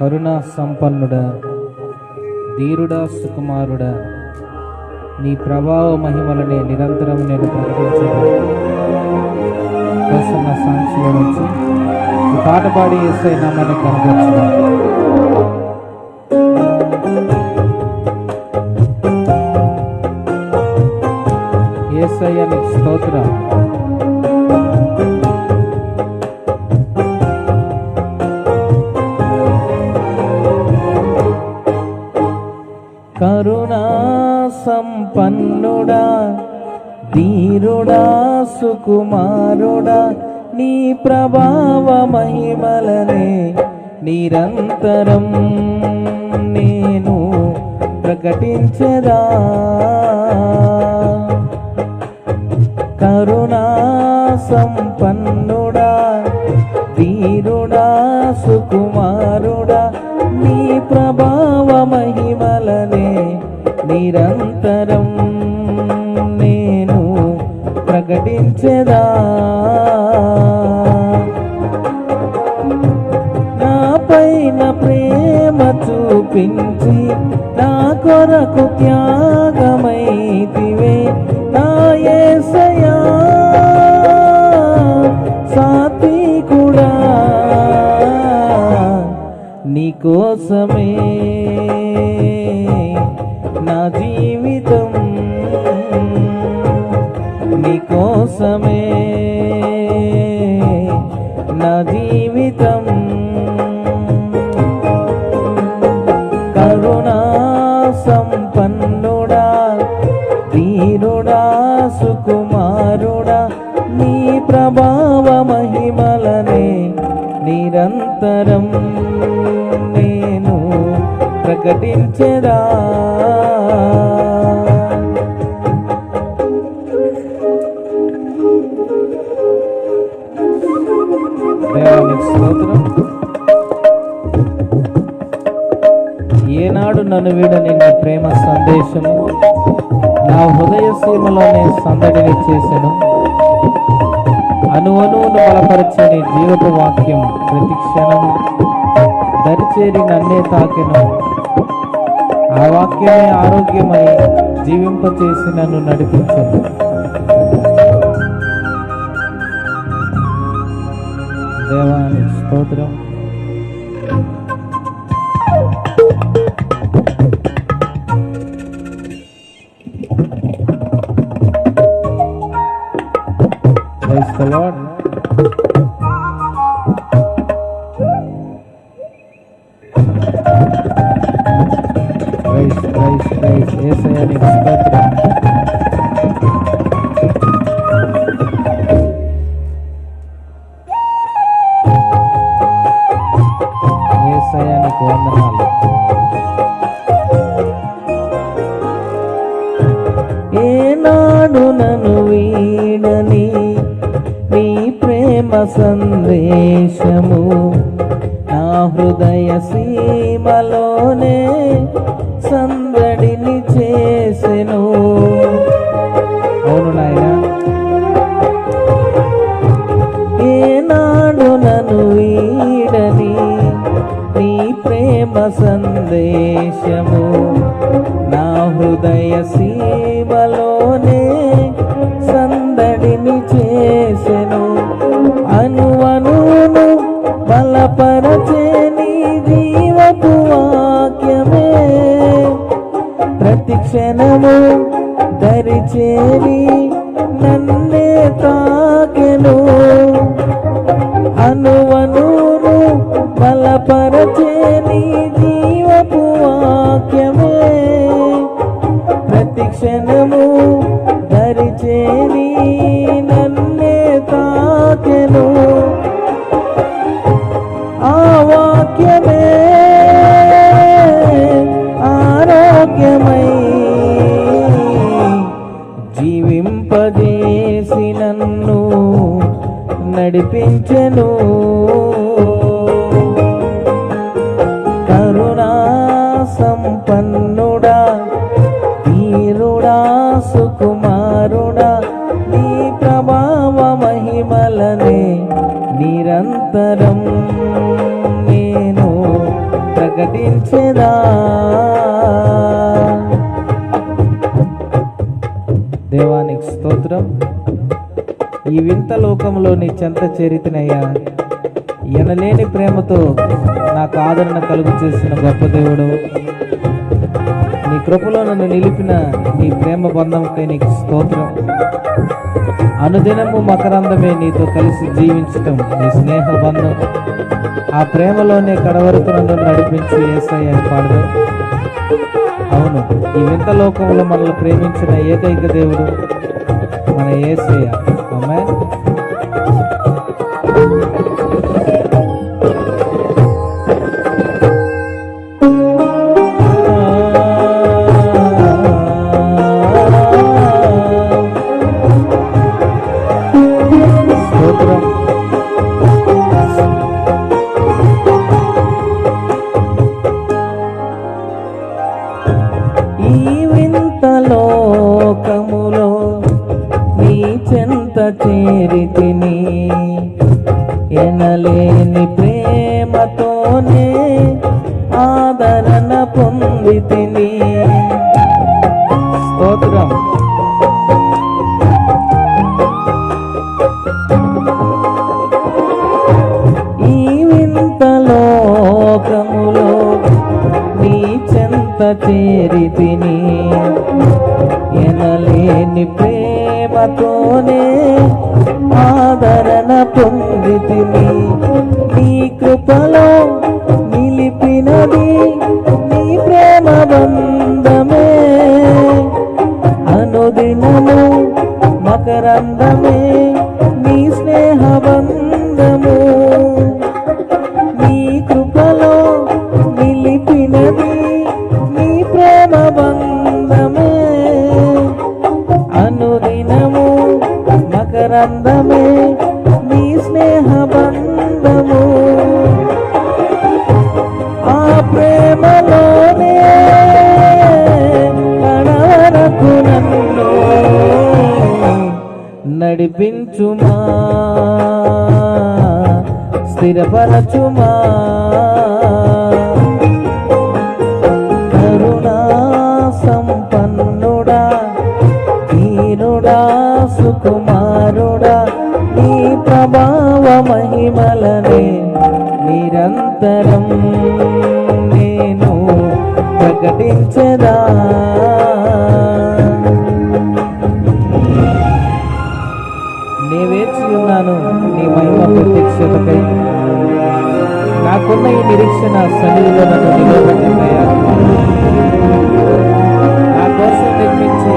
కరుణా సంపన్నుడా ధీరుడా సుకుమారుడా నీ ప్రభావ మహిమలనే నిరంతరం నేను ప్రకటించను. ప్రసన్న సాక్షిలో నుంచి ఈ పాట పాడి వేసే నామని కనపరచున్నాను ఏసయ్య నీకు స్తోత్రం. సంపన్నుడా ధీరుడా సుకుమారుడా నీ ప్రభావ మహిమలనే నిరంతరం నేను ప్రకటించదా. కరుణా సంపన్నుడా ధీరుడా సుకుమారుడా నీ ప్రభావ మహిమలనే నిరంతరం నేను ప్రకటించదా? నా పైన ప్రేమ చూపించి నా కొరకు త్యాగమైతివే నా యేసయ్యా సాత్వికుడా నీకోసమే. జీవితం నీకోసమే. నా జీవితం కరుణా సంపన్నుడా ధీరుడా సుకుమారుడా నీ ప్రభావ మహిమలనే నిరంతరం నేను ప్రకటించరా స్తోత్రం ఏనాడు నన్ను వీడని నీ ప్రేమ సందేశము నా హృదయ సీమలోనే సందడిని చేశాను అను అనువును బలపరచని జీవపు వాక్యం ప్రతి క్షణము దరిచేరి నన్నే తాకెను. ఆ వాక్యమే ఆరోగ్యమై జీవింపచేసి నన్ను నడిపించను. Deva, Stotro. Praise the సందేశము నా హృదయ సీమలోనే ప్రతి క్షణము నడిపించెను కరుణా సంపన్నుడా తీరుడా సుకుమ ఈ వింత లోకంలో నీ చెంత చేరితినయ్యా. ఎనలేని ప్రేమతో నాకు ఆదరణ కలుగు చేసిన గొప్ప దేవుడు. నీ కృపలో నన్ను నిలిపిన నీ ప్రేమ బంధంకై నీకు స్తోత్రం. అనుదినము మకరందమే నీతో కలిసి జీవించటం నీ స్నేహ బంధం ఆ ప్రేమలోనే కడవరకు నన్ను నడిపించి ఏసై అని పాడదు అవును ఈ వింత లోకంలో మనల్ని ప్రేమించిన ఏకైక దేవుడు మన ఏసయ్య. komen పొందితిని. స్తోత్రం. ఈ వింత లోకములో నీ చెంత చేరితిని. ఎనలేని ప్రేమతోనే ఆదరణ పొందితిని. నీ కృపలో నడిపించుమా? స్థిరపరచుమా? కరుణా సంపన్నుడా దీనుడా సుకుమారుడా నీ ప్రభావ మహిమలనే నిరంతరం నేను ప్రకటించదా? నాకున్న ఈ నిరీక్షణ సన్నిధిలో నన్ను నిలబెట్టిందయ్యా నా కోసం నిర్మించి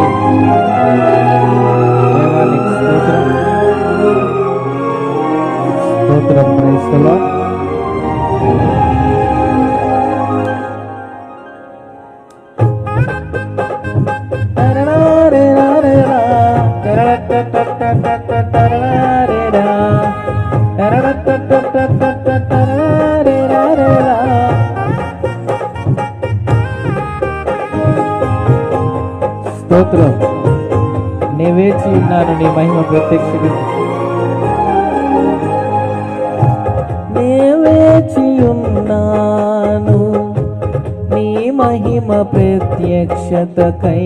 దేవానికి స్తోత్రం స్తోత్రం క్రైస్తవ స్తోత్రం. నీ వేచి ఉన్నాను నీ మహిమ ప్రత్యక్ష నే వేచి ఉన్నాను నీ మహిమ ప్రత్యక్షతకై.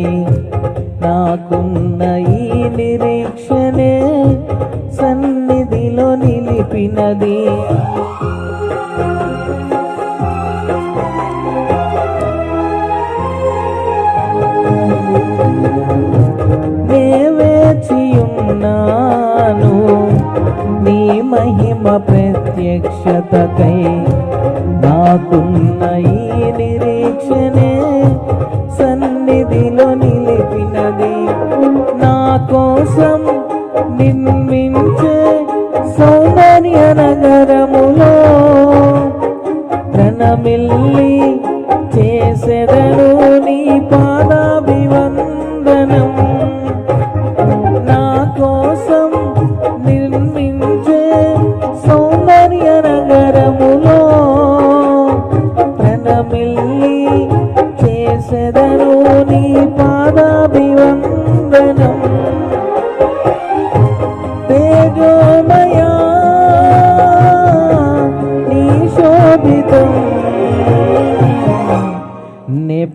నాకున్న ఈ నిరీక్షణే సన్నిధిలో నిలిపినది. నీ మహిమ ప్రత్యక్షతకై నాకున్న ఈ నిరీక్షణే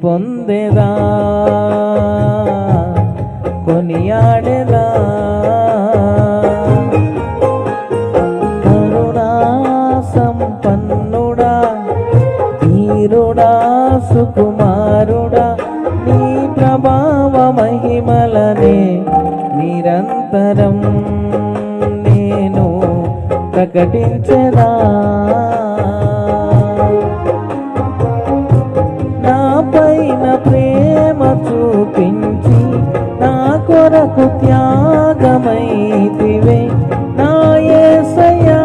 పొందేదా? కొనియాడేదా? కరుణా సంపన్నుడా ధీరుడా సుకుమారుడా నీ ప్రభావ మహిమలనే నిరంతరం నేను ప్రకటించదా? నాకు త్యాగమైతివే నా యేసయ్యా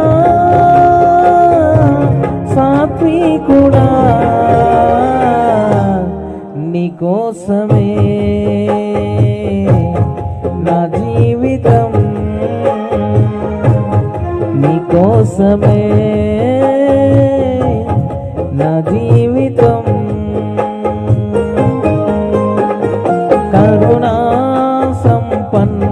సాత్వికుడా నీకోసమే నా జీవితం. నీకోసమే kapan